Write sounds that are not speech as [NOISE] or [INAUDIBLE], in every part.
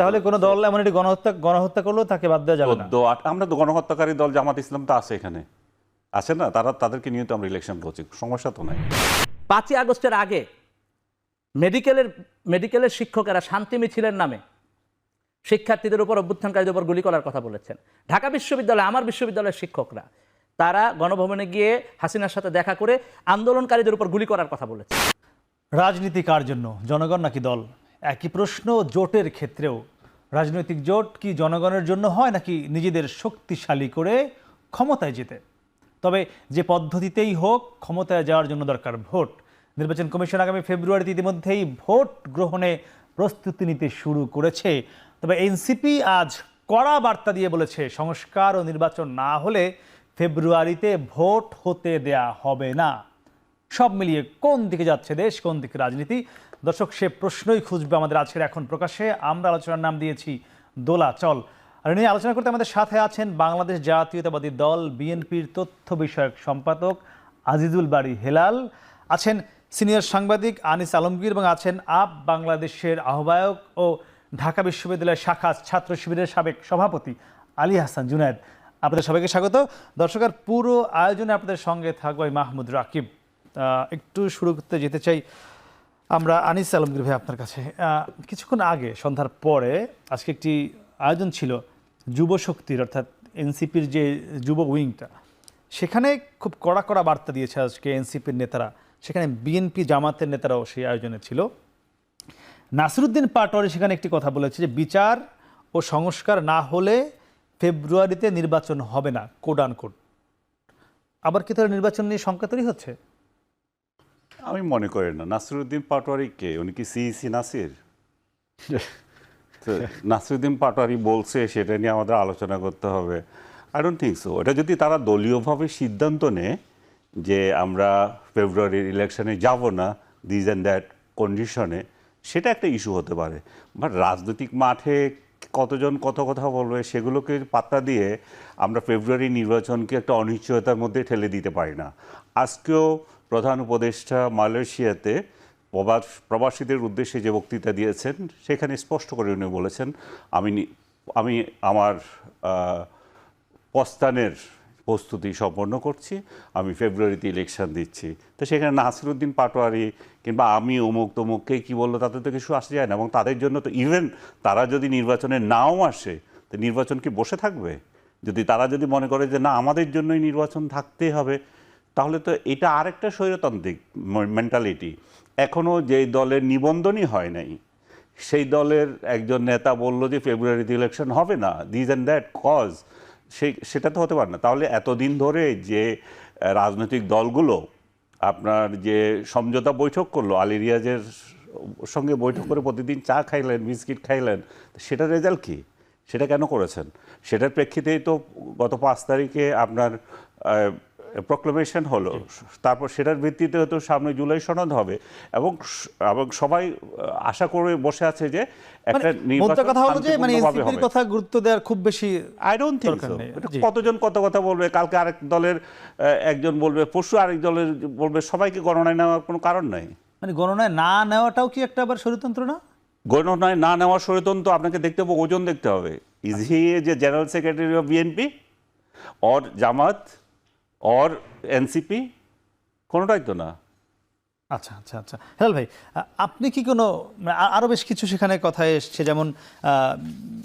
তাহলে কোনো দল এমন একটি গণহত্যা গণহত্যা করলেও তাকে বাদ দেওয়া যাবে না। আট আমরা তো গণহত্যাকারী দল জামাত ইসলাম তো আছে এখানে। আছে না? তারা তাদেরকে নিয়ে তো আমরা ইলেকশন করছি সমস্যা তো নাই। পাঁচই আগস্টের আগে মেডিকেলের মেডিকেলের শিক্ষকেরা শান্তি মিছিলের নামে শিক্ষার্থীদের উপর অভ্যুত্থানকারীদের উপর গুলি করার কথা বলেছেন। ঢাকা বিশ্ববিদ্যালয় আমার বিশ্ববিদ্যালয়ের শিক্ষকরা তারা গণভবনে গিয়ে হাসিনার সাথে দেখা করে আন্দোলনকারীদের উপর গুলি করার কথা বলেছে রাজনীতি কার জন্য? জনগণ নাকি দল? একই প্রশ্ন জোটের ক্ষেত্রেও। রাজনৈতিক জোট কি জনগণের জন্য হয় নাকি নিজেদের শক্তিশালী করে ক্ষমতায় যেতে? তবে যে পদ্ধতিতেই হোক, ক্ষমতায় যাওয়ার জন্য দরকার ভোট। নির্বাচন কমিশন আগামী ফেব্রুয়ারিতে ইতিমধ্যেই ভোট গ্রহণে প্রস্তুতি নিতে শুরু করেছে। তবে এনসিপি আজ কড়া বার্তা দিয়ে বলেছে, সংস্কার ও নির্বাচন না হলে ফেব্রুয়ারিতে ভোট হতে দেয়া হবে না। সব মিলিয়ে কোন দিকে যাচ্ছে দেশ, কোন দিকে রাজনীতি? দর্শক, সে প্রশ্নই খুঁজবে আমাদের আজকের এখন প্রকাশে। আমরা আলোচনার নাম দিয়েছি দোলা, চল। আর নিয়ে আলোচনা করতে আমাদের সাথে আছেন বাংলাদেশ জাতীয়তাবাদী দল, বিএনপির তথ্য বিষয়ক সম্পাদক আজিজুল বাড়ি হেলাল, আছেন সিনিয়র সাংবাদিক আনিস আলমগীর এবং আছেন আপ বাংলাদেশের আহ্বায়ক ও ঢাকা বিশ্ববিদ্যালয়ের শাখা ছাত্র শিবিরের সাবেক সভাপতি আলী হাসান জুনায়েদ। আপনাদের সবাইকে স্বাগত। দর্শকের পুরো আয়োজনে আপনাদের সঙ্গে থাকব মাহমুদ রাকিব। একটু শুরু করতে যেতে চাই আমরা আনিস আলমগীর ভাই আপনার কাছে। কিছুক্ষণ আগে, সন্ধ্যার পরে আজকে একটি আয়োজন ছিল যুব শক্তির, অর্থাৎ এনসিপির যে যুব উইংটা, সেখানে খুব কড়া কড়া বার্তা দিয়েছে আজকে এনসিপির নেতারা। সেখানে বিএনপি জামাতের নেতারাও সেই আয়োজনে ছিল। নাসিরুদ্দিন পাটোয়ারি সেখানে একটি কথা বলেছে যে, বিচার ও সংস্কার না হলে ফেব্রুয়ারিতে নির্বাচন হবে না কোড আবার কি তাহলে নির্বাচন নিয়ে শঙ্কা হচ্ছে? আমি মনে করি না। নাসিরুদ্দিন পাটোয়ারি কে? উনি কি সিইসি নাসির? [LAUGHS] নাসিরুদ্দিন পাটোয়ারি বলছে সেটা নিয়ে আমাদের আলোচনা করতে হবে। আই ডোন্ট থিঙ্ক সো এটা যদি তারা দলীয়ভাবে সিদ্ধান্ত নেয় যে আমরা ফেব্রুয়ারির ইলেকশনে যাব না দিস অ্যান্ড দ্যাট কন্ডিশনে সেটা একটা ইস্যু হতে পারে। বাট রাজনৈতিক মাঠে কতজন কত কথা বলবে সেগুলোকে পাত্তা দিয়ে আমরা ফেব্রুয়ারি নির্বাচনকে একটা অনিশ্চয়তার মধ্যে ঠেলে দিতে পারি না। আজকেও প্রধান উপদেষ্টা মালয়েশিয়াতে প্রবাস, প্রবাসীদের উদ্দেশ্যে যে বক্তৃতা দিয়েছেন, সেখানে স্পষ্ট করে উনি বলেছেন, আমি আমি আমার প্রস্থানের প্রস্তুতি সম্পন্ন করছি, আমি ফেব্রুয়ারিতে ইলেকশন দিচ্ছি। তো সেখানে নাসিরুদ্দিন পাটোয়ারি কিংবা আমি অমুক তমুককে কী বলল তাতে তো কিছু আসে যায় না এবং তাদের জন্য তো ইভেন তারা যদি নির্বাচনে নাও আসে, তো নির্বাচন কি বসে থাকবে? যদি তারা যদি মনে করে যে না, আমাদের জন্যই নির্বাচন থাকতেই হবে তাহলে তো এটা আরেকটা স্বৈরতান্ত্রিক মেন্টালিটি এখনও যেই দলের নিবন্ধনই হয় নাই, সেই দলের একজন নেতা বলল যে ফেব্রুয়ারিতে ইলেকশন হবে না দিজ অ্যান্ড দ্যাট কজ সেই সেটা তো হতে পারে না। তাহলে এতদিন ধরে যে রাজনৈতিক দলগুলো আপনার যে সমঝোতা বৈঠক করল আলী রিয়াজের সঙ্গে বৈঠক করে প্রতিদিন চা খাইলেন, বিস্কিট খাইলেন সেটার রেজাল্ট কি? সেটা কেন করেছেন? সেটার প্রেক্ষিতেই তো গত পাঁচ তারিখে আপনার প্রক্লেমেশন হলো। তারপর সেটার ভিত্তিতে তো সামনে জুলাই সনদ হবে এবং এবং সবাই আশা করে বসে আছে যে একটা মানে মোদ্দা কথা হলো যে মানে এনসিপির কথা গুরুত্ব দেওয়ার খুব বেশি আই ডোন্ট দরকার কতজন কত কথা বলবে? কালকে আরেক দলের একজন বলবে পরশু আরেক দলের বলবে সবাইকে গণনায় নেওয়ার কোনো কারণ নাই। মানে গণনায় না নেওয়াটাও কি একটা আবার স্বরতন্ত্র না? গণনায় না নেওয়ার সচেতন তো আপনাকে দেখতে হবে ওজন দেখতে হবে। ইজ হি যে general secretary of BNP or Jamaat? Or NCP কোনোটাই তো না। আচ্ছা আচ্ছা আচ্ছা। হেলাল ভাই আপনি কি কোনো মানে আ- আরও বেশ কিছু সেখানে কথা এসছে যেমন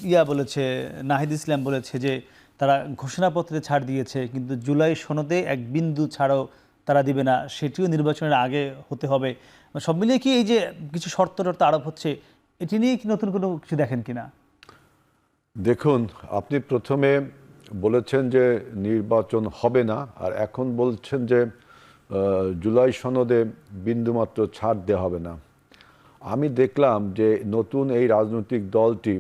ইয়া বলেছে নাহিদ ইসলাম বলেছে যে তারা ঘোষণাপত্রে ছাড় দিয়েছে কিন্তু জুলাই সনদে এক বিন্দু ছাড়ও তারা দিবে না সেটিও নির্বাচনের আগে হতে হবে। মানে সব মিলিয়ে কি এই যে কিছু শর্ত টর্ত আরোপ হচ্ছে এটি নিয়ে কি নতুন কোনো কিছু দেখেন কি না দেখুন আপনি প্রথমে বলেছেন যে নির্বাচন হবে না, আর এখন বলছেন যে জুলাই সনদে বিন্দুমাত্র ছাড় দেওয়া হবে না। আমি দেখলাম যে নতুন এই রাজনৈতিক দলটি,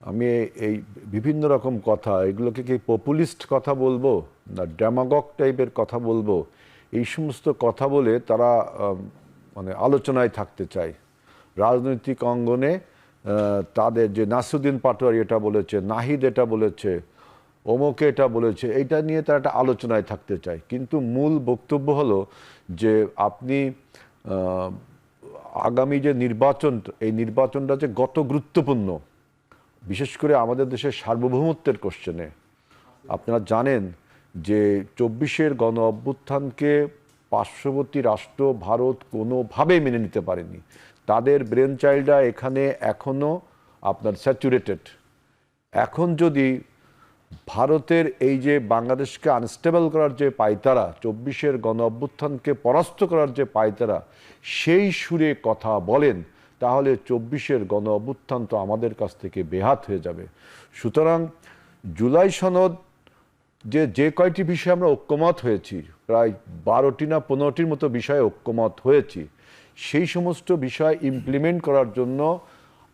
আমি এই বিভিন্ন রকম কথা, এগুলোকে কি পপুলিস্ট কথা বলব না ড্যামাগক টাইপের কথা বলব? এই সমস্ত কথা বলে তারা মানে আলোচনায় থাকতে চায়। রাজনৈতিক অঙ্গনে তাদের যে নাসুদ্দিন পাটোয়ারি এটা বলেছে, নাহিদ এটা বলেছে ওমকে এটা বলেছে এটা নিয়ে তারা একটা আলোচনায় থাকতে চায়। কিন্তু মূল বক্তব্য হলো যে আপনি আগামী যে নির্বাচন, এই নির্বাচনটা যে গত গুরুত্বপূর্ণ, বিশেষ করে আমাদের দেশের সার্বভৌমত্বের কোশ্চেনে আপনারা জানেন যে চব্বিশের গণ অভ্যুত্থানকে পার্শ্ববর্তী রাষ্ট্র ভারত কোনোভাবেই মেনে নিতে পারেনি। তাদের ব্রেন চাইল্ডরা এখানে এখনও আপনার স্যাচুরেটেড এখন যদি ভারতের এই যে বাংলাদেশকে আনস্টেবল করার যে পাইতারা, চব্বিশের গণ অভ্যুত্থানকে পরাস্ত করার যে পাইতারা, সেই সুরে কথা বলেন, তাহলে চব্বিশের গণ অভ্যুত্থান তো আমাদের কাছ থেকে বেহাত হয়ে যাবে। সুতরাং জুলাই সনদ যে যে কয়টি বিষয়ে আমরা ঐক্যমত হয়েছি, প্রায় বারোটি না পনেরোটির মতো বিষয়ে ঐক্যমত হয়েছি, সেই সমস্ত বিষয় ইমপ্লিমেন্ট করার জন্য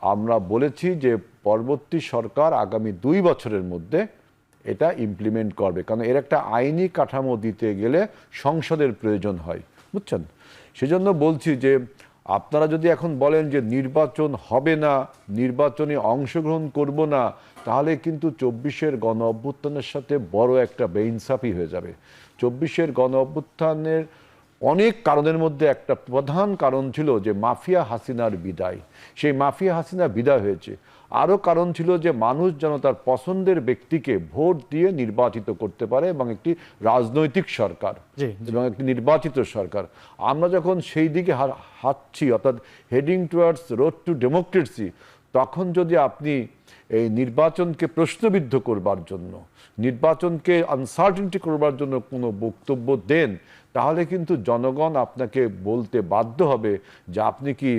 আমরা বলেছি যে, পরবর্তী সরকার আগামী দুই বছরের মধ্যে এটা ইমপ্লিমেন্ট করবে। কারণ এর একটা আইনি কাঠামো দিতে গেলে সংসদের প্রয়োজন হয়, বুঝছেন? সেজন্য বলছি যে, আপনারা যদি এখন বলেন যে নির্বাচন হবে না, নির্বাচনে অংশগ্রহণ করব না, তাহলে কিন্তু চব্বিশের গণ অভ্যুত্থানের সাথে বড় একটা বেইনসাফি হয়ে যাবে। চব্বিশের গণ অভ্যুত্থানের অনেক কারণের মধ্যে একটা প্রধান কারণ ছিল যে মাফিয়া হাসিনার বিদায়। সেই মাফিয়া হাসিনা বিদায় হয়েছে। আরও কারণ ছিল যে মানুষ যেন তার পছন্দের ব্যক্তিকে ভোট দিয়ে নির্বাচিত করতে পারে এবং একটি রাজনৈতিক সরকার এবং একটি নির্বাচিত সরকার। আমরা যখন সেই দিকে হাঁটছি অর্থাৎ heading towards road to democracy তখন যদি আপনি এই নির্বাচনকে প্রশ্নবিদ্ধ করবার জন্য নির্বাচনকে আনসার্টেনটি করবার জন্য কোনো বক্তব্য দেন তাহলে কিন্তু জনগণ আপনাকে বলতে বাধ্য হবে যে আপনি কি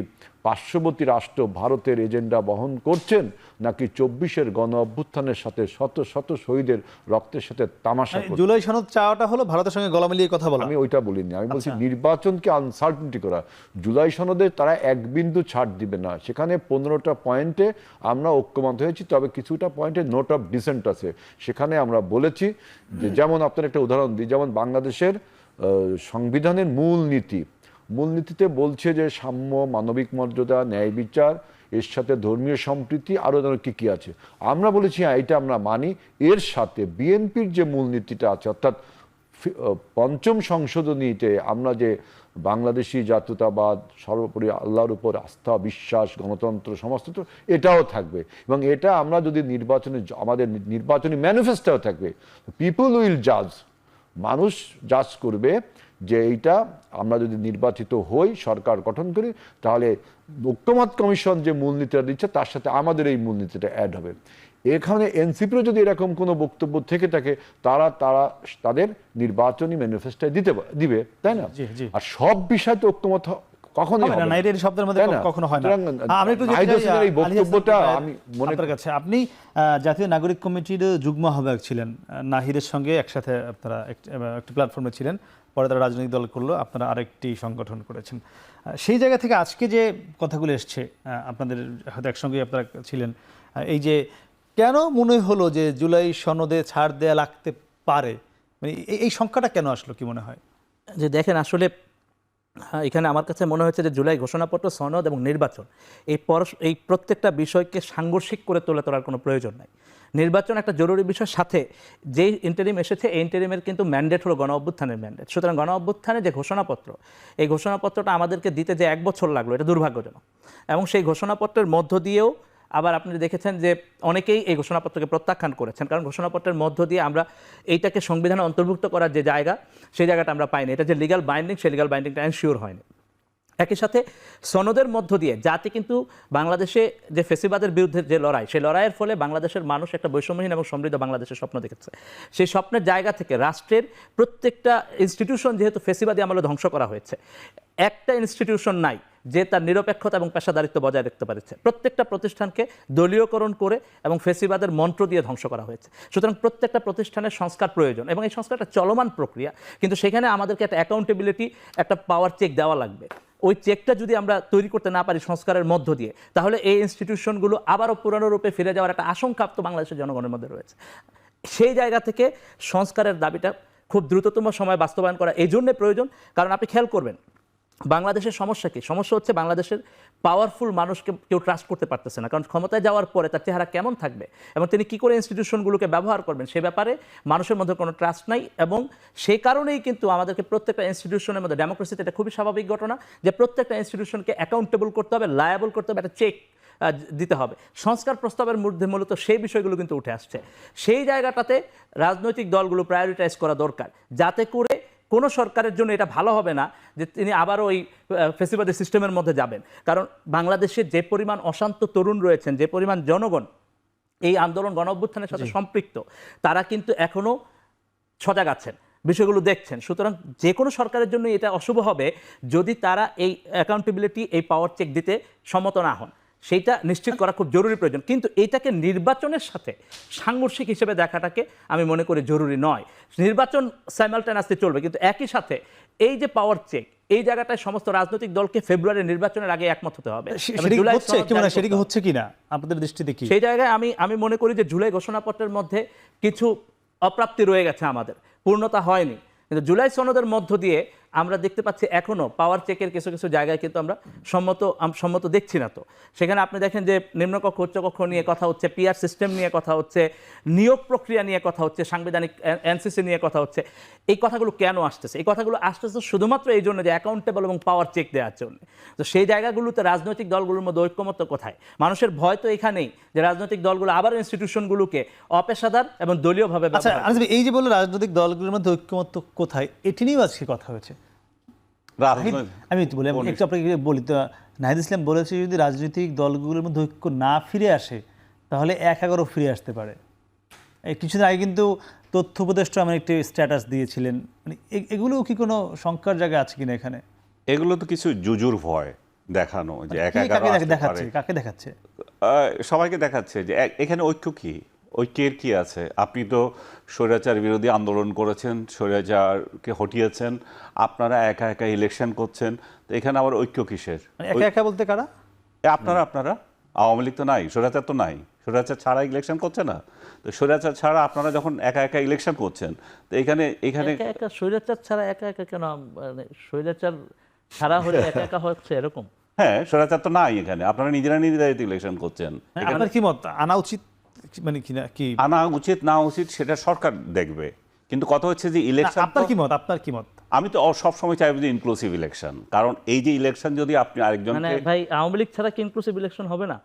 পার্শ্ববর্তী রাষ্ট্র ভারতের এজেন্ডা বহন করছেন নাকি চব্বিশের গণ অভ্যুত্থানের সাথে শত শত শহীদের রক্তের সাথে তামাশা জুলাই সনদ চাওয়াটা হলো ভারতের সঙ্গে গলা মিলিয়ে কথা বলা। আমি ওইটা বলিনি আমি বলছি নির্বাচনকে আনসার্টেনটি করা। জুলাই সনদে তারা এক বিন্দু ছাড় দিবে না সেখানে পনেরোটা পয়েন্টে আমরা ঐক্যমত হয়েছি, তবে কিছুটা পয়েন্টে নোট অফ ডিসেন্ট আছে। সেখানে আমরা বলেছি যে যেমন আপনার একটা উদাহরণ দিই, যেমন বাংলাদেশের সংবিধানের মূল নীতি। মূলনীতিতে বলছে যে সাম্য, মানবিক মর্যাদা, ন্যায় বিচার, এর সাথে ধর্মীয় সম্প্রীতি, আরও যেন কী কী আছে। আমরা বলেছি হ্যাঁ এটা আমরা মানি। এর সাথে বিএনপির যে মূলনীতিটা আছে, অর্থাৎ পঞ্চম সংশোধনীতে আমরা যে বাংলাদেশি জাতীয়তাবাদ, সর্বোপরি আল্লাহর উপর আস্থা, বিশ্বাস, গণতন্ত্র সমস্ত তো এটাও থাকবে। এবং এটা আমরা যদি নির্বাচনে আমাদের নির্বাচনী ম্যানিফেস্টোও থাকবে। পিপুল উইল জাজ মানুষ জাজ করবে যে এইটা আমরা যদি নির্বাচিত হই, সরকার গঠন করি, তাহলে ঐক্যমত কমিশন যে মূলনীতিটা দিচ্ছে, তার সাথে আমাদের এই মূলনীতিটা অ্যাড হবে। এখানে এনসিপিরও যদি এরকম কোনো বক্তব্য থেকে থাকে তারা তারা তাদের নির্বাচনী ম্যানিফেস্টোয় দিতে দিবে তাই না। আর সব বিষয় তো ঐক্যমত হ- কখনোই হবে না হবে শব্দের মধ্যে কখনো হয় না। আমি একটু যেতে নাহিদ চাই, হোসেনের এই বক্তব্যটা আমি মনে কাছে। আপনি জাতীয় নাগরিক কমিটির যুগ্ম আহ্বায়ক ছিলেন। আহ, নাহিদের সঙ্গে একসাথে আপনারা একটি প্ল্যাটফর্মে ছিলেন। পরে তারা রাজনৈতিক দল করল আপনারা আরেকটি সংগঠন করেছেন। সেই জায়গা থেকে আজকে যে কথাগুলো এসছে আপনাদের হয়তো একসঙ্গে আপনারা ছিলেন এই যে কেন মনে হলো যে জুলাই সনদে ছাড় দেয়া লাগতে পারে? মানে এই- সংখ্যাটা কেন আসলো কি মনে হয়? যে দেখেন, আসলে এখানে আমার কাছে মনে হয়েছে যে জুলাই ঘোষণাপত্র, সনদ এবং নির্বাচন, এই পরস এই প্রত্যেকটা বিষয়কে সাংঘর্ষিক করে তোলে তোলার কোনো প্রয়োজন নাই। নির্বাচন একটা জরুরি বিষয় সাথে, যেই ইন্টারিম এসেছে, এই ইন্টারিমের কিন্তু ম্যান্ডেট হলো গণ অভ্যুত্থানের ম্যান্ডেট সুতরাং গণ অভ্যুত্থানের যে ঘোষণাপত্র, এই ঘোষণাপত্রটা আমাদেরকে দিতে যে এক বছর লাগল, এটা দুর্ভাগ্যজনক। এবং সেই ঘোষণাপত্রের মধ্য দিয়েও আবার আপনি দেখেছেন যে অনেকেই এই ঘোষণাপত্রকে প্রত্যাখ্যান করেছেন, কারণ ঘোষণাপত্রের মধ্য দিয়ে আমরা এইটাকে সংবিধানে অন্তর্ভুক্ত করার যে জায়গা, সেই জায়গাটা আমরা পাইনি। এটা যে লিগাল বাইন্ডিং সেই লিগাল বাইন্ডিংটা এনশিওর হয়নি। একই সাথে সনদের মধ্য দিয়ে জাতি কিন্তু বাংলাদেশে যে ফেসিবাদের বিরুদ্ধে যে লড়াই, সেই লড়াইয়ের ফলে বাংলাদেশের মানুষ একটা বৈষম্যহীন এবং সমৃদ্ধ বাংলাদেশের স্বপ্ন দেখেছে। সেই স্বপ্নের জায়গা থেকে রাষ্ট্রের প্রত্যেকটা ইনস্টিটিউশন যেহেতু ফেসিবাদী আমলে ধ্বংস করা হয়েছে, একটা ইনস্টিটিউশন নাই। যে তার নিরপেক্ষতা এবং পেশাদারিত্ব বজায় রাখতে পারছে। প্রত্যেকটা প্রতিষ্ঠানকে দলীয়করণ করে এবং ফেসিবাদের মন্ত্র দিয়ে ধ্বংস করা হয়েছে। সুতরাং প্রত্যেকটা প্রতিষ্ঠানের সংস্কার প্রয়োজন এবং এই সংস্কারটা চলমান প্রক্রিয়া। কিন্তু সেখানে আমাদেরকে একটা অ্যাকাউন্টেবিলিটি একটা পাওয়ার চেক দেওয়া লাগবে। ওই চেকটা যদি আমরা তৈরি করতে না পারি সংস্কারের মধ্য দিয়ে, তাহলে এই ইনস্টিটিউশনগুলো আবারও পুরানো রূপে ফিরে যাওয়ার একটা আশঙ্কা তো বাংলাদেশের জনগণের মধ্যে রয়েছে। সেই জায়গা থেকে সংস্কারের দাবিটা খুব দ্রুততম সময় বাস্তবায়ন করা এই জন্যে প্রয়োজন। কারণ আপনি খেয়াল করবেন বাংলাদেশের সমস্যা কি? সমস্যা হচ্ছে বাংলাদেশের পাওয়ারফুল মানুষকে কেউ ট্রাস্ট করতে পারতেছে না। কারণ ক্ষমতায় যাওয়ার পরে তার চেহারা কেমন থাকবে? এবং তিনি কি করে ইনস্টিটিউশনগুলোকে ব্যবহার করবেন? সে ব্যাপারে মানুষের মধ্যে কোনো ট্রাস্ট নাই এবং সেই কারণেই কিন্তু আমাদেরকে প্রত্যেকটা ইনস্টিটিউশনের মধ্যে ডেমোক্রেসিতে এটা খুবই স্বাভাবিক ঘটনা যে প্রত্যেকটা ইনস্টিটিউশনকে অ্যাকাউন্টেবল করতে হবে লায়াবল করতে হবে, একটা চেক দিতে হবে। সংস্কার প্রস্তাবের মধ্যে মূলত সেই বিষয়গুলো কিন্তু উঠে আসছে। সেই জায়গাটাতে রাজনৈতিক দলগুলো প্রায়োরিটাইজ করা দরকার। যাতে করে কোনো সরকারের জন্য এটা ভালো হবে না যে তিনি আবারও ওই ফেসিবাদী সিস্টেমের মধ্যে যাবেন। কারণ বাংলাদেশে যে পরিমাণ অশান্ত তরুণ রয়েছেন যে পরিমাণ জনগণ এই আন্দোলন গণ অভ্যুত্থানের সাথে সম্পৃক্ত তারা কিন্তু এখনও সজাগ আছেন বিষয়গুলো দেখছেন। সুতরাং যে কোনো সরকারের জন্য এটা অশুভ হবে যদি তারা এই অ্যাকাউন্টেবিলিটি এই পাওয়ার চেক দিতে সম্মত না হন। সেইটা নিশ্চিত করা খুব জরুরি প্রয়োজন। কিন্তু এইটাকে নির্বাচনের সাথে সাংঘর্ষিক হিসেবে দেখাটাকে আমি মনে করি জরুরি নয়। নির্বাচন স্যামালটেনাসলি চলবে কিন্তু একই সাথে এই যে পাওয়ার চেক এই জায়গাটায় সমস্ত রাজনৈতিক দলকে ফেব্রুয়ারি নির্বাচনের আগে একমত হতে হবে। হচ্ছে? কি মানে সেটা হচ্ছে কিনা? আপনাদের দৃষ্টিতে কি? সেই জায়গায় আমি আমি মনে করি যে জুলাই ঘোষণাপত্রের মধ্যে কিছু অপ্রাপ্তি রয়ে গেছে আমাদের। পূর্ণতা হয়নি। কিন্তু জুলাই সনদের মধ্য দিয়ে আমরা দেখতে পাচ্ছি এখনও পাওয়ার চেকের কিছু কিছু জায়গায় কিন্তু আমরা সম্মত সম্মত দেখছি না তো। সেখানে আপনি দেখেন যে নিম্নকক্ষ, উচ্চকক্ষ নিয়ে কথা হচ্ছে পিআর সিস্টেম নিয়ে কথা হচ্ছে, নিয়োগ প্রক্রিয়া নিয়ে কথা হচ্ছে, সাংবিধানিক এনসিসি নিয়ে কথা হচ্ছে। এই কথাগুলো কেন আসতেছে? এই কথাগুলো আসতেছে শুধুমাত্র এই জন্য যে অ্যাকাউন্টেবল এবং পাওয়ার চেক দেওয়ার জন্য। তো সেই জায়গাগুলোতে রাজনৈতিক দলগুলোর মধ্যে ঐক্যমত্য কোথায়? মানুষের ভয় তো এখানেই যে রাজনৈতিক দলগুলো আবার ইনস্টিটিউশনগুলোকে অপেশাদার এবং দলীয়ভাবে আচ্ছা এই যে বলল রাজনৈতিক দলগুলোর মধ্যে ঐক্যমত্য কোথায়, এটি নিয়েও আজকে কথা হয়েছে। আমি একটু বলি একটু আপনাকে বলি তো নাহিদ ইসলাম বলেছে যদি রাজনৈতিক দলগুলোর মধ্যে ঐক্য না ফিরে আসে তাহলে এক এগারো ফিরে আসতে পারে। কিছুদিন আগে কিন্তু তথ্য উপদেষ্টা আমার একটি স্ট্যাটাস দিয়েছিলেন। মানে এগুলোও কি কোনো শঙ্কার জায়গা আছে কিনা এখানে? এগুলো তো কিছু জুজুর ভয় দেখানো যে একা কে কাকে দেখাচ্ছে কাকে দেখাচ্ছে? সবাইকে দেখাচ্ছে যে এখানে ঐক্য কি? ঐক্যের কি আছে? আপনি তো স্বৈরাচার বিরোধী আন্দোলন করেছেন স্বৈরাচারকে হটিয়েছেন আপনারা একা একা ইলেকশন করছেন তো এখানে আবার ঐক্য কিসের? মানে একা একা বলতে কারা? আপনারা আপনারা? আওয়ামী লীগ তো নাই স্বৈরাচার তো নাই। স্বৈরাচার ছাড়া ইলেকশন করছে না। তো স্বৈরাচার ছাড়া আপনারা যখন একা একা ইলেকশন করছেন তো এখানে এখানে একা একা স্বৈরাচার ছাড়া একা একা কেন মানে স্বৈরাচার ছাড়া হলে একা একা হচ্ছে এরকম? হ্যাঁ স্বৈরাচার তো নাই এখানে। আপনারা নিজেরা নিজেরাই ইলেকশন করছেন। মানে আপনার কি মত? আনা উচিত মানে কিনা কি? আনা উচিত না উচিত সেটা সরকার দেখবে। কিন্তু কথা হচ্ছে যে ইলেকশন আপনার কি মত? আপনার কি মত? আমি তো সব সময় চাইব যে ইনক্লুসিভ ইলেকশন কারণ এই যে ইলেকশন যদি আপনি মানে আরেকজনকে ভাই আওয়ামী লীগ ছাড়া কি ইনক্লুসিভ ইলেকশন হবে না?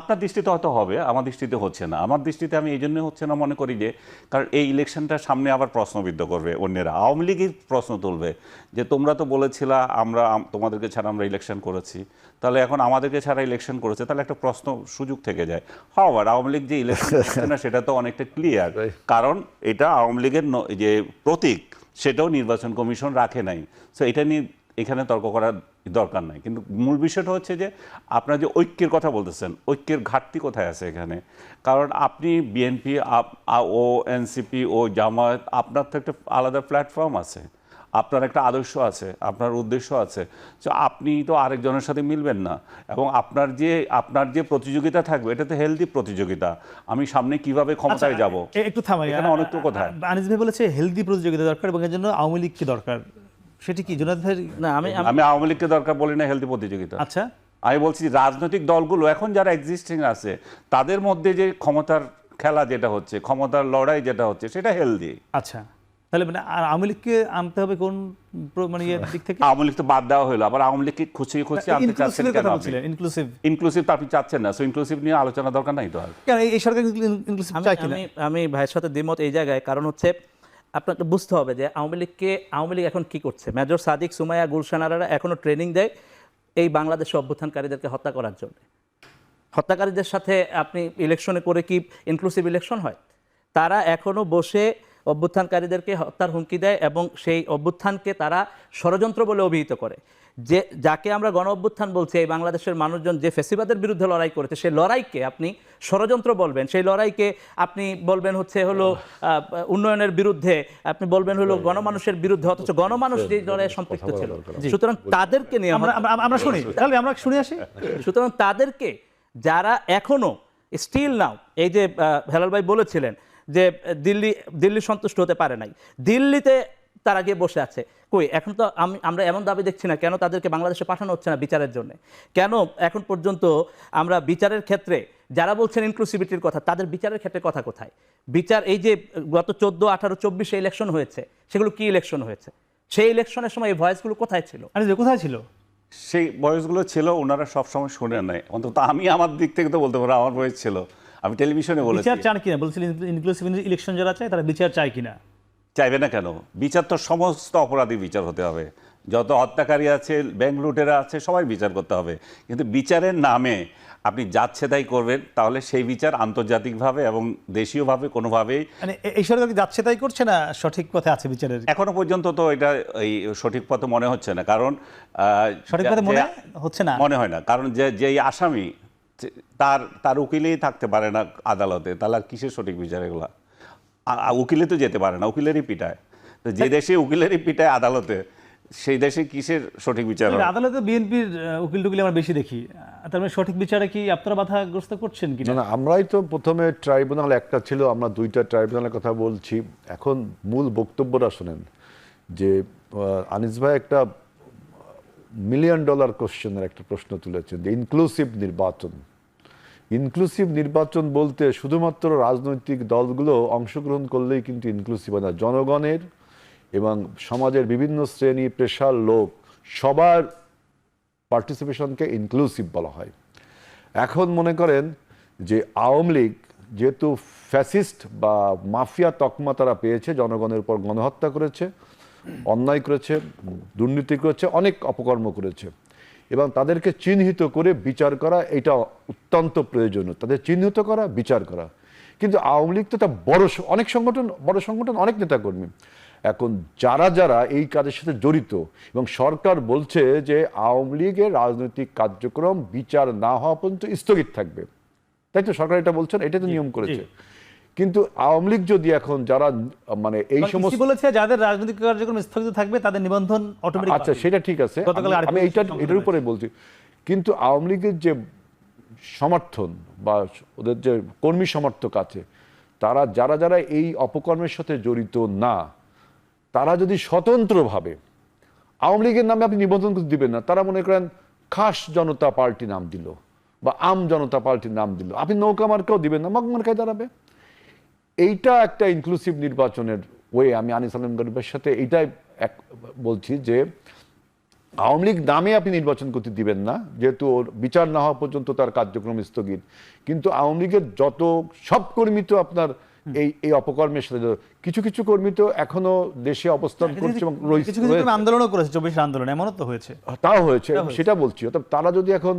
আপনার দৃষ্টিতে হয়তো হবে আমার দৃষ্টিতে হচ্ছে না। আমার দৃষ্টিতে আমি এই জন্য হচ্ছে না মনে করি যে কারণ এই ইলেকশনটা সামনে আবার প্রশ্নবিদ্ধ করবে অন্যেরা। আওয়ামী লীগই প্রশ্ন তুলবে যে তোমরা তো বলেছিলা আমরা তোমাদেরকে ছাড়া আমরা ইলেকশন করেছি। তাহলে এখন আমাদেরকে ছাড়া ইলেকশন করেছে তাহলে একটা প্রশ্ন সুযোগ থেকে যায়। হাওয়ার আওয়ামী লীগ যে ইলেকশন না সেটা তো অনেকটা ক্লিয়ার কারণ এটা আওয়ামী লীগের যে প্রতীক সেটাও নির্বাচন কমিশন রাখে নাই। সো এটা নিয়ে এখানে তর্ক করার দরকার নাই। কিন্তু মূল বিষয়টা হচ্ছে যে আপনার যে ঐক্যের কথা বলতেছেন ঐক্যের ঘাটতি কোথায় আছে এখানে? কারণ আপনি বিএনপি ও এনসিপি ও জামায়াত আপনার তো একটা আলাদা প্ল্যাটফর্ম আছে। আপনার একটা আদর্শ আছে আপনার উদ্দেশ্য আছে। তো আপনি তো আরেকজনের সাথে মিলবেন না। এবং আপনার যে আপনার যে প্রতিযোগিতা থাকবে এটা তো হেলদি প্রতিযোগিতা। আমি সামনে কীভাবে ক্ষমতায় যাব? আচ্ছা, একটু থামাই। এখানে অনেক তো কোথায় আনিস ভাই বলেছে হেলদি প্রতিযোগিতা দরকার এবং এর জন্য আওয়ামী লীগকে দরকার? সেটি কি? জোনাদ ভাই না আমি আমি- আওয়ামী লীগকে দরকার বলি না হেলদি প্রতিযোগিতা। আচ্ছা। আমি বলছি রাজনৈতিক দলগুলো এখন যারা এক্সিস্টিং আছে তাদের মধ্যে যে ক্ষমতার খেলা যেটা হচ্ছে ক্ষমতার লড়াই যেটা হচ্ছে সেটা হেলদি আচ্ছা। তাহলে মানে আর আওয়ামী লীগকে আনতে হবে কোন মানে ইয়ের দিক থেকে? আওয়ামী লীগ তো বাদ দেওয়া হলো আবার আওয়ামী লীগকে খুঁচিয়ে খুঁচিয়ে আনতে চাচ্ছেন কেন কথা আপনি? বলছিলেন ইনক্লুসিভ ইনক্লুসিভ তো আপনি চাচ্ছেন না সো ইনক্লুসিভ নিয়ে আলোচনা দরকার নাই তো আর। কেন এই- সরকার ইনক্লুসিভ আমি চায় কিনা? আমি আমি ভাইয়ের সাথে দ্বিমত এই জায়গায় কারণ হচ্ছে আপনাকে বুঝতে হবে যে আওয়ামী লীগকে, আওয়ামী লীগ এখন কী করছে? মেজর সাদিক, সুমাইয়া গুলশানারা এখনও ট্রেনিং দেয় এই বাংলাদেশে অভ্যুত্থানকারীদেরকে হত্যা করার জন্য। হত্যাকারীদের সাথে আপনি ইলেকশনে করে কি ইনক্লুসিভ ইলেকশন হয়? তারা এখনও বসে অভ্যুত্থানকারীদেরকে হত্যার হুমকি দেয় এবং সেই অভ্যুত্থানকে তারা ষড়যন্ত্র বলে অভিহিত করে। যে যাকে আমরা গণ অভ্যুত্থান বলছি এই বাংলাদেশের মানুষজন যে ফেসিবাদের বিরুদ্ধে লড়াই করেছে সেই লড়াইকে আপনি ষড়যন্ত্র বলবেন সেই লড়াইকে আপনি বলবেন হচ্ছে হলো উন্নয়নের বিরুদ্ধে আপনি বলবেন হলো গণমানুষের বিরুদ্ধে অথচ গণমানুষ যে লড়াইয়ে সম্পৃক্ত ছিল। সুতরাং তাদেরকে নিয়ে আমরা শুনি। তাহলে আমরা শুনে আসি। সুতরাং তাদেরকে যারা এখনও স্টিল নাও এই যে হেলাল ভাই বলেছিলেন যে দিল্লি দিল্লি সন্তুষ্ট হতে পারে নাই। দিল্লিতে তারা গিয়ে বসে আছে। কই এখন তো আমি আমরা এমন দাবি দেখছি না কেন তাদেরকে বাংলাদেশে পাঠানো হচ্ছে না বিচারের জন্য? কেন এখন পর্যন্ত আমরা বিচারের ক্ষেত্রে যারা বলছেন ইনক্লুসিভিটির কথা তাদের বিচারের ক্ষেত্রে কথা কোথায়? বিচার এই যে গত চোদ্দ আঠারো চব্বিশে ইলেকশন হয়েছে সেগুলো কি ইলেকশন হয়েছে? সেই ইলেকশনের সময় এই ভয়েসগুলো কোথায় ছিল? ভাই কোথায় ছিল? সেই বয়সগুলো ছিল ওনারা সবসময় শুনে নেয়। অন্তত আমি আমার দিক থেকে তো বলতে পারব আমার ভয়েস ছিল। আমি টেলিভিশনে বলেছি। বিচার চান কিনা? বলছিলেন ইনক্লুসিভ ইলেকশন যারা চায় তারা বিচার চায় কিনা? চাইবে না কেন? বিচার তো সমস্ত অপরাধী বিচার হতে হবে। যত হত্যাকারী আছে ব্যাংক লুটেরা আছে সবাই বিচার করতে হবে। কিন্তু বিচারের নামে আপনি যাচ্ছে তাই করবেন তাহলে সেই বিচার আন্তর্জাতিকভাবে এবং দেশীয়ভাবে কোনোভাবেই মানে এই সরকার যাচ্ছে তাই করছে না সঠিক পথে আছে বিচারের? এখনও পর্যন্ত তো এটা এই সঠিক পথে মনে হচ্ছে না। কারণ সঠিক পথে মনে হচ্ছে না? মনে হয় না। কারণ যে যেই আসামি তার তার উকিলেই থাকতে পারে না আদালতে। তাহলে কিসের সঠিক বিচার এগুলা? উকিলে তো যেতে পারে না উকিলেরই পিটায়। তো যে দেশে উকিলেরই পিটায় আদালতে সেই দেশে কিসের সঠিক বিচার আদালতে বিএনপির উকিল টুকিল আমরা বেশি দেখি। তার মানে সঠিক বিচারে কি আপনারা বাধাগ্রস্ত করছেন কিনা? না আমরাই তো প্রথমে ট্রাইব্যুনাল একটা ছিল আমরা দুইটা ট্রাইব্যুনালের কথা বলছি। এখন মূল বক্তব্যটা শোনেন যে আহ, আনিস ভাই একটা মিলিয়ন ডলার কোশ্চেনের একটা প্রশ্ন তুলেছেন যে ইনক্লুসিভ নির্বাচন। ইনক্লুসিভ নির্বাচন বলতে শুধুমাত্র রাজনৈতিক দলগুলো অংশগ্রহণ করলেই কিন্তু ইনক্লুসিভ হয় না। জনগণের এবং সমাজের বিভিন্ন শ্রেণি, পেশার লোক সবার পার্টিসিপেশনকে ইনক্লুসিভ বলা হয়। এখন মনে করেন যে আওয়ামী লীগ যেহেতু ফ্যাসিস্ট বা মাফিয়া তকমা তারা পেয়েছে, জনগণের উপর গণহত্যা করেছে, অন্যায় করেছে, দুর্নীতি করেছে, অনেক অপকর্ম করেছে। এবং তাদেরকে চিহ্নিত করে বিচার করা এটা অত্যন্ত প্রয়োজনীয়। তাদের চিহ্নিত করা বিচার করা। কিন্তু আওয়ামী লীগ তো তা বড় অনেক সংগঠন বড় সংগঠন অনেক নেতাকর্মী। এখন যারা যারা এই কাজের সাথে জড়িত এবং সরকার বলছে যে আওয়ামী লীগের রাজনৈতিক কার্যক্রম বিচার না হওয়া পর্যন্ত স্থগিত থাকবে। তাই তো সরকার এটা বলছেন এটা তো নিয়ম করেছে। কিন্তু আওয়ামী লীগ যদি এখন যারা মানে এই সমস্ত বলেছে যাদের রাজনৈতিক কার্যক্রম স্থগিত থাকবে তাদের নিবন্ধন অটোমেটিক আচ্ছা সেটা ঠিক আছে। আমি- এইটা এটার উপরে বলছি। কিন্তু আওয়ামী লীগের যে সমর্থন বা ওদের যে কর্মী সমর্থক আছে তারা যারা যারা এই অপকর্মের সাথে জড়িত না তারা যদি স্বতন্ত্রভাবে আওয়ামী লীগের নামে আপনি নিবন্ধন করতে দিবেন না তারা মনে করেন খাস জনতা পার্টি নাম দিল বা আম জনতা পার্টির নাম দিল। আপনি নৌকা মার্কাও দিবেন না মগ মার্কায় দাঁড়াবে। এইটা একটা ইনক্লুসিভ নির্বাচনের ওয়ে আমি আনিস আলম গরিবের সাথে এইটাই এক বলছি যে আওয়ামী লীগ নামে আপনি নির্বাচন করতে দিবেন না যেহেতু ওর বিচার না হওয়া পর্যন্ত তার কার্যক্রম স্থগিত। কিন্তু আওয়ামী লীগের যত সব কর্মী তো আপনার এই এই অপকর্মের সাথে কিছু কিছু কর্মী তো এখনও দেশে অবস্থান করছে এবং। আন্দোলনও করেছে চব্বিশের আন্দোলন এমনও তো হয়েছে। তাও হয়েছে সেটা বলছি। অর্থাৎ তারা যদি এখন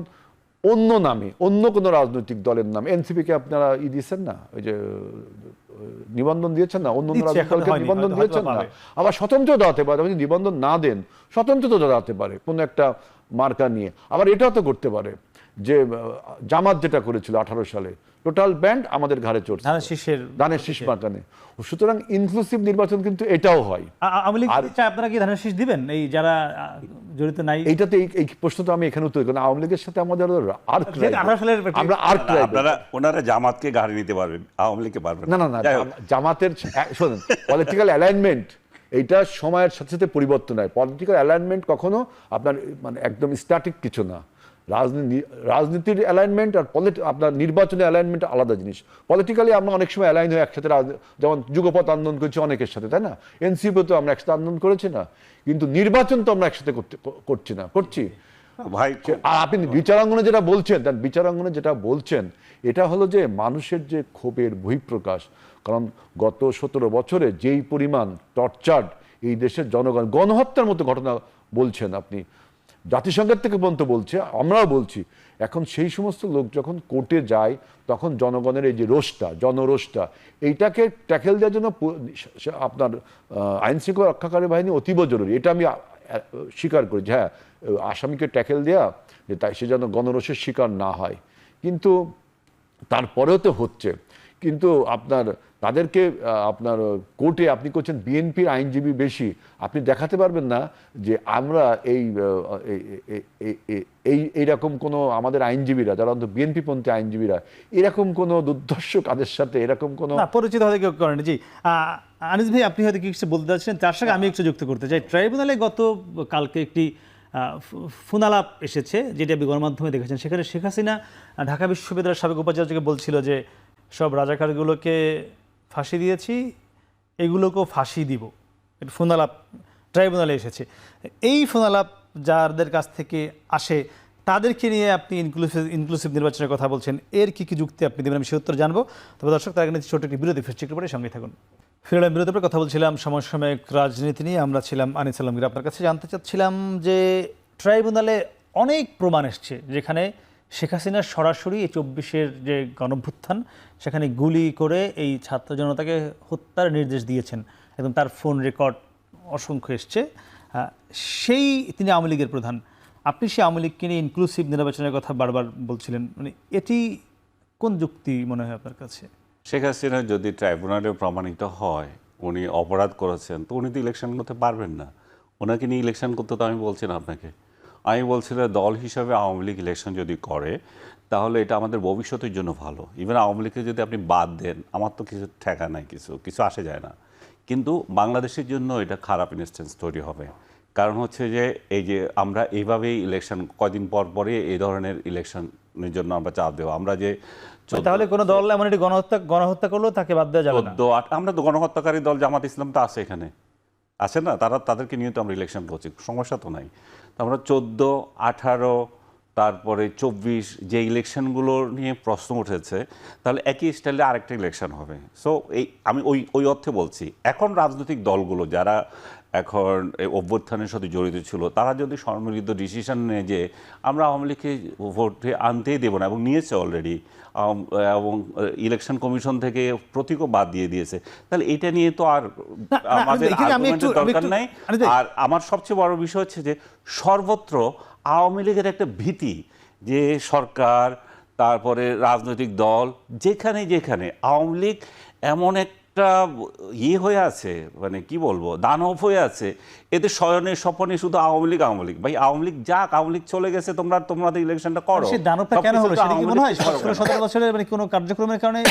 অন্য নামে অন্য কোনো রাজনৈতিক দলের নামে এনসিপি কে আপনারা ই দিয়েছেন না? ওই যে নিবন্ধন দিয়েছেন না? অন্য অন্য রাজনৈতিক নিবন্ধন দিয়েছেন না? আবার স্বতন্ত্র দাঁড়াতে পারে। যদি নিবন্ধন না দেন স্বতন্ত্র তো দাঁড়াতে পারে কোনো একটা মার্কা নিয়ে। আবার এটাও তো করতে পারে যে জামাত যেটা করেছিল আঠারো সালে টোটাল ব্যান্ড আমাদের ঘাড়ে চড়ছে। ধানের শীষের দানের শীষ মার্কানে সুতরাং ইনক্লুসিভ নির্বাচন কিন্তু এটাও হয়। আপনারা কি ধানের শীষ দিবেন? এই যারা জড়িত নাই। এইটাতে এই- এই প্রশ্ন তো আমি এখানে উত্তর করি। কারণ আওয়ামী লীগের সাথে আমাদের আর্ক আমরা আর্ক আপনারা ওনারা জামাতকে গাড়ি নিতে পারবেন। আওয়ামী লীগকে পারবেন না। না না জামাতের শোনেন পলিটিক্যাল অ্যালাইনমেন্ট এইটা সময়ের সাথে সাথে পরিবর্তন হয়। পলিটিক্যাল অ্যালাইনমেন্ট কখনো আপনার মানে একদম স্ট্যাটিক কিছু না। রাজনীতি রাজনীতির অ্যালাইনমেন্ট আর পলিটি আপনার নির্বাচনের অ্যালাইনমেন্ট আলাদা জিনিস। পলিটিক্যালি আমরা অনেক সময় অ্যালাইন হয়ে একসাথে যেমন যুগপথ আন্দোলন করেছি অনেকের সাথে তাই না? এনসিপি তো আমরা একসাথে আন্দোলন করেছি না কিন্তু নির্বাচন তো আমরা একসাথে করতে করছি না করছি। ভাই আর আপনি বিচারাঙ্গনে যেটা বলছেন তার বিচারাঙ্গনে যেটা বলছেন এটা হলো যে মানুষের যে ক্ষোভের বহিঃপ্রকাশ কারণ গত সতেরো বছরে যেই পরিমাণ টর্চার্ড এই দেশের জনগণ গণহত্যার মতো ঘটনা বলছেন আপনি জাতিসংঘের থেকে পর্যন্ত বলছে, আমরাও বলছি, এখন সেই সমস্ত লোক যখন কোর্টে যায়, তখন জনগণের এই যে রোষটা, জনরোষটা, এইটাকে ট্যাকেল দেওয়ার জন্য আপনার আইন শৃঙ্খলা রক্ষাকারী বাহিনী অতীব জরুরি। এটা আমি স্বীকার করি যে হ্যাঁ আসামিকে ট্যাকেল দেওয়া যে তাই সে যেন গণরোষের শিকার না হয়। কিন্তু তারপরেও তো হচ্ছে কিন্তু আপনার, তাদেরকে আপনার কোর্টে আপনি করছেন বিএনপির আইনজীবী বেশি। আপনি দেখাতে পারবেন না যে আমরা এই এই- এই- এই- এই- এই, এইরকম কোনো আমাদের আইনজীবীরা, যারা অন্তত বিএনপি পন্থী আইনজীবীরা, এরকম কোনো দুর্ধর্ষ কাজের সাথে, এরকম কোনো পরিচিত হয়তো কেউ করেন। জি আনিস ভাই, আপনি হয়তো কিছু বলতে চাচ্ছেন? তার সঙ্গে আমি একটু যুক্ত করতে চাই। ট্রাইব্যুনালে গত কালকে একটি ফোনালাপ এসেছে, যেটি গণমাধ্যমে দেখেছেন। সেখানে শেখ হাসিনা ঢাকা বিশ্ববিদ্যালয়ের সাবেক উপাচার্যকে বলছিল যে সব রাজাকারগুলোকে ফাঁসি দিয়েছি, এগুলোকেও ফাঁসি দিব। এটা ফোনালাপ, ট্রাইব্যুনালে এসেছে। এই ফোনালাপ যাদের কাছ থেকে আসে, তাদেরকে নিয়ে আপনি ইনক্লুসিভ ইনক্লুসিভ নির্বাচনের কথা বলছেন, এর কী কী যুক্তি আপনি দেবেন আমি সে উত্তর জানব। তবে দর্শক, তার নিচ্ছি ছোট একটি বিরতি, ফিরছি একটু পরে, সঙ্গে থাকুন। ফিরলাম বিরতির পরে কথা বলছিলাম সমসাময়িক রাজনীতি নিয়ে, আমরা ছিলাম আনিস আলমগীর। আপনার কাছে জানতে চাচ্ছিলাম যে ট্রাইব্যুনালে অনেক প্রমাণ এসছে, যেখানে শেখ হাসিনা সরাসরি এই চব্বিশের যে গণভ্যুত্থান, সেখানে গুলি করে এই ছাত্র জনতাকে হত্যার নির্দেশ দিয়েছেন। একদম তার ফোন রেকর্ড অসংখ্য এসছে। সেই তিনি আওয়ামী লীগের প্রধান। আপনি সেই আওয়ামী লীগকে নিয়ে ইনক্লুসিভ নির্বাচনের কথা বারবার বলছিলেন। মানে এটি কোন যুক্তি মনে হয় আপনার কাছে? শেখ হাসিনা যদি ট্রাইব্যুনালে প্রমাণিত হয়, উনি অপরাধ করেছেন, তো উনি তো ইলেকশন করতে পারবেন না। ওনাকে নিয়ে ইলেকশন করতে তো আমি বলছি না আপনাকে। আমি বলছিলাম দল হিসাবে আওয়ামী লীগ ইলেকশন যদি করে তাহলে এটা আমাদের ভবিষ্যতের জন্য ভালো। ইভেন আওয়ামী লীগকে যদি আপনি বাদ দেন আমার তো কিছু ঠেকা নাই কিছু কিছু আসে যায় না। কিন্তু বাংলাদেশের জন্য এটা খারাপ ইনস্টেন্স তৈরি হবে। কারণ হচ্ছে যে এই যে আমরা এইভাবেই ইলেকশন কয়দিন পর পরে এই ধরনের ইলেকশনের জন্য আমরা চাপ দেবো। আমরা যে তাহলে কোনো দল এমন একটি গণহত্যা গণহত্যা করলেও তাকে বাদ দেওয়া যাবে না। আমরা তো গণহত্যাকারী দল জামাত ইসলাম তো আছে এখানে। আছে না, তারা তাদেরকে নিয়ে তো আমরা ইলেকশন করছি সমস্যা তো নাই। আমরা চোদ্দ, আঠারো, তারপরে চব্বিশ যে ইলেকশনগুলো নিয়ে প্রশ্ন উঠেছে, তাহলে একই স্টাইলে আরেকটা ইলেকশন হবে। সো এই, আমি ওই ওই অর্থে বলছি, এখন রাজনৈতিক দলগুলো যারা এখন এই অভ্যুত্থানের সাথে জড়িত ছিল তারা যদি সম্মিলিত ডিসিশন নেয় যে আমরা আওয়ামী লীগকে ভোটে আনতেই দেবো না এবং নিয়েছে অলরেডি এবং ইলেকশন কমিশন থেকে প্রতীকও বাদ দিয়ে দিয়েছে তাহলে এটা নিয়ে তো আর আমাদের দরকার নাই। আর আমার সবচেয়ে বড় বিষয় হচ্ছে যে সর্বত্র আওয়ামী লীগের একটা ভীতি যে সরকার তারপরে রাজনৈতিক দল যেখানে যেখানে আওয়ামী লীগ এমন একটা ইয়ে হয়ে আছে মানে কি বলব দানব হয়ে আছে। এতে শয়নে স্বপনে শুধু আওয়ামী লীগ আওয়ামী লীগ। ভাই আওয়ামী লীগ যাক আওয়ামী লীগ চলে গেছে তোমরা তোমাদের ইলেকশনটা করো। দানবটা কেন হলো সেটা কি মনে হয়। সতেরো বছরের মানে কোনো কার্যক্রমের কারণে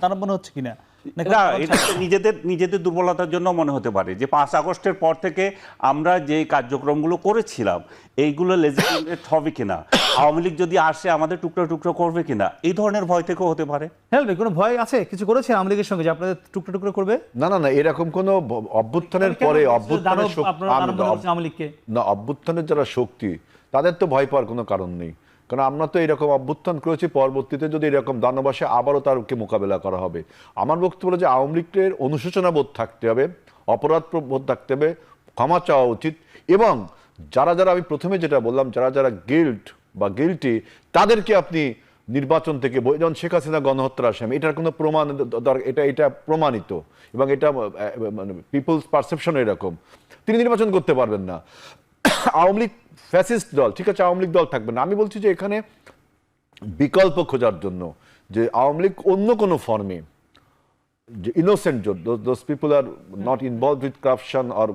দানব মনে হচ্ছে কিনা? না এটা নিজেদের নিজেদের দুর্বলতার জন্য মনে হতে পারে যে পাঁচ আগস্টের পর থেকে আমরা যে কার্যক্রমগুলো করেছিলাম এইগুলো লেজিটিমেট হবে কিনা? আওয়ামী লীগ যদি আসে আমাদের টুকরো টুকরো করবে কিনা? এই ধরনের ভয় থেকেও হতে পারে। হ্যাঁ কোনো ভয় আছে কিছু করেছে আওয়ামী লীগের সঙ্গে যে আপনাদের টুকরো টুকরো করবে? না না না এরকম কোনো অভ্যুত্থানের পরে? অভ্যুত্থানের শক্তি-? না অভ্যুত্থানের যারা শক্তি তাদের তো ভয় পাওয়ার কোনো কারণ নেই। কারণ আমরা তো এরকম অভ্যুত্থান করেছি, পরবর্তীতে যদি এরকম দানবাসে আবারও তারকে মোকাবেলা করা হবে। আমার বক্তব্য হলো যে আওয়ামী লীগের অনুশোচনা বোধ থাকতে হবে অপরাধ বোধ থাকতে হবে, ক্ষমা চাওয়া উচিত এবং যারা যারা আমি প্রথমে যেটা বললাম, যারা যারা গিল্ট বা গিল্টি তাদেরকে আপনি নির্বাচন থেকে যেমন শেখ হাসিনা গণহত্যার আসামি, এটার কোনো প্রমাণ এটা এটা প্রমাণিত এবং এটা মানে পিপলস পারসেপশন এরকম। তিনি নির্বাচন করতে পারবেন না। আওয়ামী লীগ ফ্যাসিস্ট দল ঠিক আছে আওয়ামী লীগ দল থাকবে না। আমি বলছি যে এখানে বিকল্প খোঁজার জন্য যে আওয়ামী লীগ অন্য কোনো ফর্মে যে innocent those people are not involve with corruption or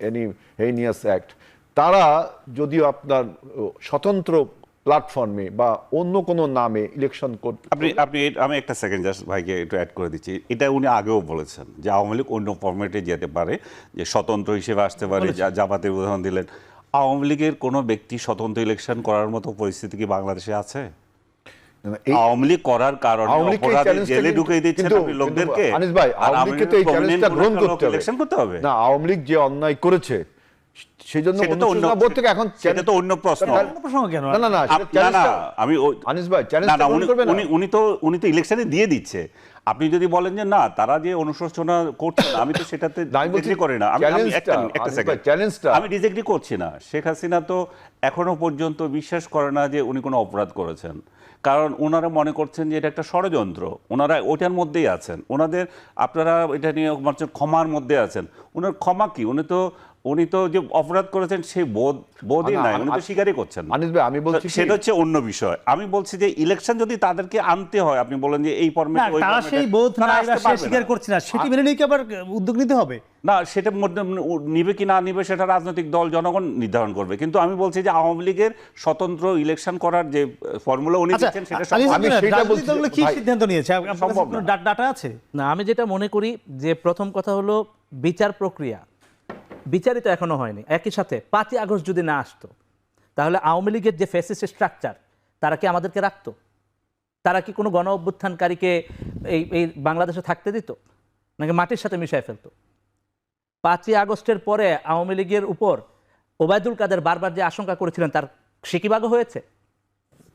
any heinous act তারা যদিও আপনার স্বতন্ত্র প্ল্যাটফর্মে বা অন্য কোনো নামে ইলেকশন করতে আপনি আপনি আমি একটা সেকেন্ড জাস্ট ভাইকে একটু অ্যাড করে দিচ্ছি। এটা উনি আগেও বলেছেন যে আওয়ামী লীগ অন্য ফর্মেটে যেতে পারে যে স্বতন্ত্র হিসেবে আসতে পারে যা- জামাতের উদাহরণ দিলেন। আওয়ামী লীগের কোনো ব্যক্তি স্বতন্ত্র ইলেকশন করার মতো পরিস্থিতি কি বাংলাদেশে আছে? আওয়ামী লীগ করার কারণে আওয়ামী লীগকে এই অপরাধে চ্যালেঞ্জটা জেলে ঢুকিয়ে দিচ্ছেন কিন্তু- আপনি কিন্তু লোকদেরকে আনিস ভাই, আওয়ামী লীগকে তো এই চ্যালেঞ্জটা গ্রহণ করতে হবে। ইলেকশন করতে হবে? না আওয়ামী লীগ যে অন্যায় করেছে সেই জন্য তো অন্য অনুশোচনা বোধ থেকে এখন সেটা তো অন্য প্রশ্ন। কেন? না না না আমি আনিস ভাই, না চ্যালেঞ্জটা উনি উনি উনি তো উনি তো ইলেকশনে দিয়ে দিচ্ছে। আপনি যদি বলেন যে না তারা যে অনুশোচনা করছে না, আমি তো সেটাতে disagree করি না। আমি একটা একটা সেকেন্ড চ্যালেঞ্জটা- আমি ডিসএগ্রি করছি না। শেখ হাসিনা তো এখনও পর্যন্ত বিশ্বাস করে না যে উনি কোনো অপরাধ করেছেন। কারণ ওনারা মনে করছেন যে এটা একটা ষড়যন্ত্র। ওনারা ওটার মধ্যেই আছেন। ওনাদের আপনারা এটা নিয়ে ক্ষমার মধ্যে আছেন। ওনার ক্ষমা কি? উনি তো উনি তো যে অপরাধ করেছেন সেই বোধ বোধই নাই উনি তো স্বীকারই করছেন আনিস ভাই আমি বলছি সেটা হচ্ছে অন্য বিষয়। আমি বলছি যে ইলেকশন যদি তাদেরকে আনতে হয় আপনি বলেন যে এই না ফর্মেট তারা সেই বোধ নাই বা সে স্বীকার করছে না সেটি মেনে নিয়ে আবার উদ্যোগ নিতে হবে? না সেটা মধ্যে নিবে কি না নিবে সেটা রাজনৈতিক দল জনগণ নির্ধারণ করবে। কিন্তু আমি বলছি যে আওয়ামী লীগের স্বতন্ত্র ইলেকশন করার যে ফর্মুলা উনি আচ্ছা দিচ্ছেন সেটা আমি সেটা বলছি কি সিদ্ধান্ত নিয়েছে? আপনার ডাটা আছে? না আমি যেটা মনে করি যে প্রথম কথা হলো বিচার প্রক্রিয়া। বিচারিত এখনও হয়নি। একই সাথে পাঁচই আগস্ট যদি না আসতো, তাহলে আওয়ামী লীগের যে ফেসিস স্ট্রাকচার তারা কি আমাদেরকে রাখতো? তারা কি কোনো গণ অভ্যুত্থানকারীকে এই এই বাংলাদেশে থাকতে দিত? নাকি মাটির সাথে মিশায় ফেলতো? পাঁচই আগস্টের পরে আওয়ামী লীগের উপর ওবায়দুল কাদের বারবার যে আশঙ্কা করেছিলেন, তার সিকিবাগও হয়েছে?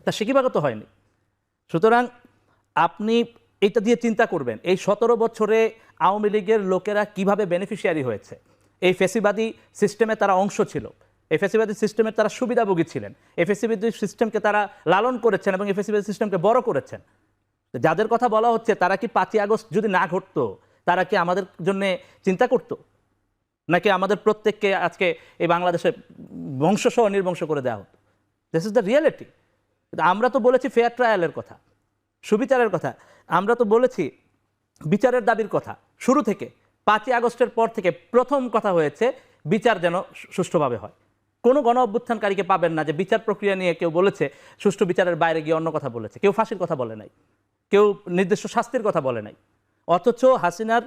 তার সিকিবাগও তো হয়নি। সুতরাং আপনি এটা দিয়ে চিন্তা করবেন, এই সতেরো বছরে আওয়ামী লীগের লোকেরা কীভাবে বেনিফিশিয়ারি হয়েছে? এই ফেসিবাদী সিস্টেমে তারা অংশ ছিল। এই ফেসিবাদী সিস্টেমে তারা সুবিধাভোগী ছিলেন। এই ফেসিবাদী সিস্টেমকে তারা লালন করেছেন এবং এই ফেসিবাদী সিস্টেমকে বড় করেছেন। যাদের কথা বলা হচ্ছে, তারা কি পাঁচই আগস্ট যদি না ঘটতো, তারা কি আমাদের জন্য চিন্তা করতো? নাকি আমাদের প্রত্যেককে আজকে এই বাংলাদেশে বংশসহ নির্বংশ করে দেওয়া হতো? দিস ইজ দ্য রিয়েলিটি আমরা তো বলেছি ফেয়ার ট্রায়ালের কথা, সুবিচারের কথা। আমরা তো বলেছি বিচারের দাবির কথা, শুরু থেকে। পাঁচই আগস্টের পর থেকে প্রথম কথা হয়েছে, বিচার যেন সুষ্ঠুভাবে হয়। কোনো গণ অভ্যুত্থানকারীকে পাবেন না যে বিচার প্রক্রিয়া নিয়ে কেউ বলেছে, সুষ্ঠু বিচারের বাইরে গিয়ে অন্য কথা বলেছে। কেউ ফাঁসির কথা বলে নাই। কেউ নির্দিষ্ট শাস্তির কথা বলে নাই। অথচ হাসিনার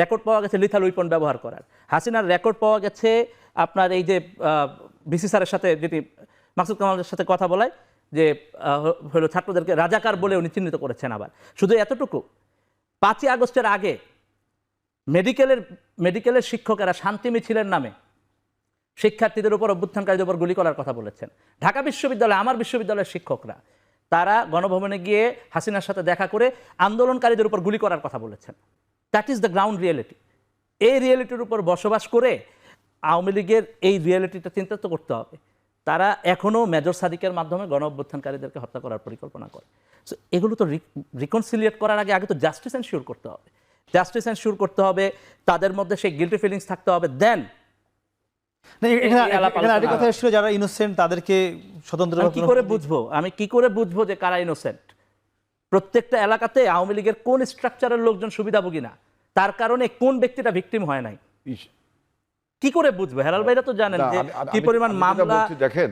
রেকর্ড পাওয়া গেছে লিথাল উইপন ব্যবহার করার। হাসিনার রেকর্ড পাওয়া গেছে আপনার এই যে বিসি স্যারের সাথে যেটি মাকসুদ কামালের সাথে কথা বলায়, যে হলো ছাত্রদেরকে রাজাকার বলে উনি চিহ্নিত করেছেন আবার। শুধু এতটুকু। পাঁচই আগস্টের আগে মেডিকেলের মেডিকেলের শিক্ষকেরা শান্তি মিছিলের নামে। শিক্ষার্থীদের উপর অভ্যুত্থানকারীদের উপর গুলি করার কথা বলেছেন। ঢাকা বিশ্ববিদ্যালয়, আমার বিশ্ববিদ্যালয়ের শিক্ষকরা, তারা গণভবনে গিয়ে হাসিনার সাথে দেখা করে আন্দোলনকারীদের উপর গুলি করার কথা বলেছেন। That is the ground reality এই রিয়েলিটির উপর বসবাস করে আওয়ামী লীগের এই রিয়েলিটিটা চিন্তা তো করতে হবে। তারা এখনও মেজর সাদিকের মাধ্যমে গণ অভ্যুত্থানকারীদেরকে হত্যা করার পরিকল্পনা করে। সো এগুলো তো রিকনসিলিয়েট করার আগে আগে তো জাস্টিস এনশিওর করতে হবে। জাস্টিস এনশিওর করতে হবে তাদের মধ্যে সেই গিল্টি ফিলিংস থাকতে হবে দেন। কথা এসেছিল যারা ইনোসেন্ট তাদেরকে স্বতন্ত্র কি করে বুঝব? আমি কি করে বুঝব যে কারা ইনোসেন্ট প্রত্যেকটা এলাকাতে আওয়ামী লীগের কোন স্ট্রাকচারের লোকজন সুবিধাভোগী না? তার কারণে কোন ব্যক্তিটা ভিকটিম হয় নাই? কি করে বুঝবে? হেলাল ভাইরা তো জানেন যে কি পরিমাণ মামলা দেখেন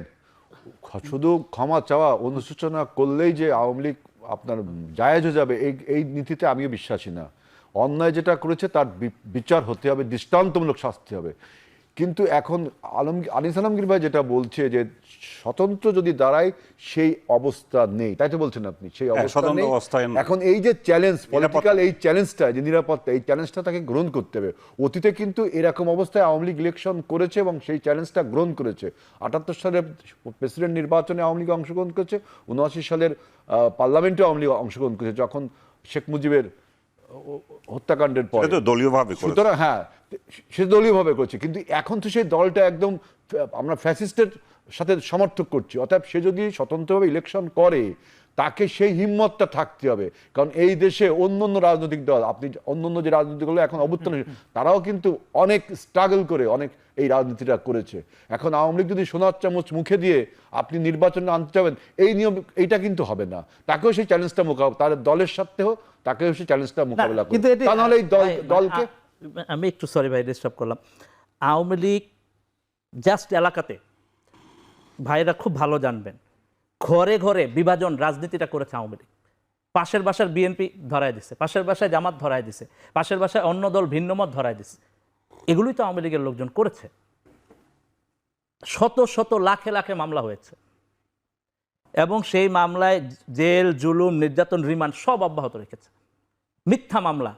শুধু ক্ষমা চাওয়া অনুশোচনা করলেই যে আওয়ামী লীগ আপনার জায়েজ হয়ে যাবে এই এই নীতিতে আমিও বিশ্বাসী না। অন্যায় যেটা করেছে তার বিচার হতে হবে দৃষ্টান্তমূলক শাস্তি হবে। কিন্তু এখন আলম আনিস আলমগীর ভাই যেটা বলছে যে স্বতন্ত্র যদি দাঁড়ায় সেই অবস্থা নেই। তাই তো বলছেন আপনি? সেই হ্যাঁ, অবস্থা নেই। এখন এই যে চ্যালেঞ্জ পলিটিক্যাল এই চ্যালেঞ্জটা যে নিরাপত্তা এই চ্যালেঞ্জটা তাকে গ্রহণ করতে হবে। অতীতে কিন্তু এরকম অবস্থায় আওয়ামী লীগ ইলেকশন করেছে এবং সেই চ্যালেঞ্জটা গ্রহণ করেছে। আটাত্তর সালের প্রেসিডেন্ট নির্বাচনে আওয়ামী লীগ অংশগ্রহণ করেছে উনআশি সালের পার্লামেন্টে আওয়ামী লীগ অংশগ্রহণ করেছে। যখন শেখ মুজিবের হত্যাকাণ্ডের পরে। দলীয়ভাবে। সুতরাং হ্যাঁ সে দলীয়ভাবে করছে। কিন্তু এখন তো সেই দলটা একদম আমরা ফ্যাসিস্টের সাথে সমর্থক করছি। অর্থাৎ সে যদি স্বতন্ত্রভাবে ইলেকশন করে তাকে সেই হিম্মতটা থাকতে হবে। কারণ এই দেশে অন্য অন্য রাজনৈতিক দল আপনি অন্য অন্য যে রাজনৈতিক দল এখন অভ্যুত্থান তারাও কিন্তু অনেক স্ট্রাগল করে অনেক এই রাজনীতিটা করেছে। এখন আওয়ামী লীগ যদি সোনার চামচ মুখে দিয়ে আপনি নির্বাচনে আনতে চাবেন এই নিয়ম এইটা কিন্তু হবে না। তাকেও সেই চ্যালেঞ্জটা মোকাবিলা তার দলের সাথেও তাকেও সেই চ্যালেঞ্জটা মোকাবিলা কিন্তু করতে তা নাহলে এই দল দলকে আমি একটু সরি ভাই ডিস্টার্ব করলাম। আওয়ামী লীগ জাস্ট এলাকাতে ভাইরা খুব ভালো জানবেন। ঘরে ঘরে বিভাজন রাজনীতিটা করেছে আওয়ামী লীগ। পাশের বাসার বিএনপি ধরায় দিছে, পাশের বাসায় জামাত ধরায় দিছে, পাশের বাসায় অন্য দল ভিন্নমত ধরায় দিছে। এগুলোই তো আওয়ামী লীগের লোকজন করেছে। শত শত লাখে লাখে মামলা হয়েছে। এবং সেই মামলায় জেল, জুলুম, নির্যাতন, রিমান্ড সব অব্যাহত রেখেছে। মিথ্যা মামলা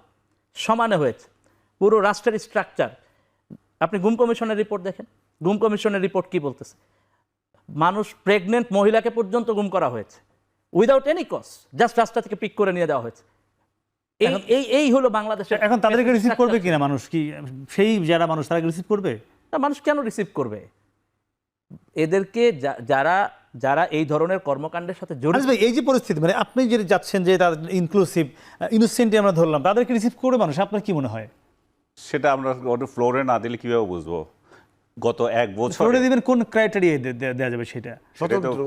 সমানে হয়েছে। পুরো রাষ্ট্রের স্ট্রাকচার আপনি গুম কমিশনের রিপোর্ট দেখেন? গুম কমিশনের রিপোর্ট কি বলতেছে? মানুষ প্রেগনেন্ট মহিলাকে পর্যন্ত গুম করা হয়েছে উইদাউট এনি কজ জাস্ট রাস্তা থেকে পিক করে নিয়ে দেওয়া হয়েছে। এই এই এই হলো বাংলাদেশের এখন তাদেরকে রিসিভ করবে। কিনা মানুষ কি সেই যারা মানুষ তারা রিসিভ করবে? না, মানুষ কেন রিসিভ করবে? এদেরকে যারা যারা এই ধরনের কর্মকাণ্ডের সাথে জড়িত ভাই এই যে পরিস্থিতি মানে আপনি যে যাচ্ছেন যে তাদের ইনক্লুসিভ ইনোসেন্টই আমরা ধরলাম তাদেরকে রিসিভ করবে মানুষ আপনার কি মনে হয়? সেটা আমরা ওটা ফ্লোরে না দিলে কীভাবে বুঝব? গত এক বছর। দিবেন কোন ক্রাইটেরিয়া দেওয়া যাবে সেটা? স্বতন্ত্র।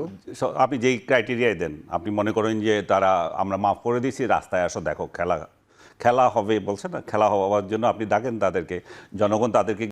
আপনি যেই ক্রাইটেরিয়ায় দেন আপনি মনে করেন যে তারা আমরা মাফ করে দিয়েছি রাস্তায় আসো দেখো খেলা খেলা হবে বলছে না খেলা হওয়ার জন্য আপনি ডাকেন তাদেরকে জনগণ তাদেরকে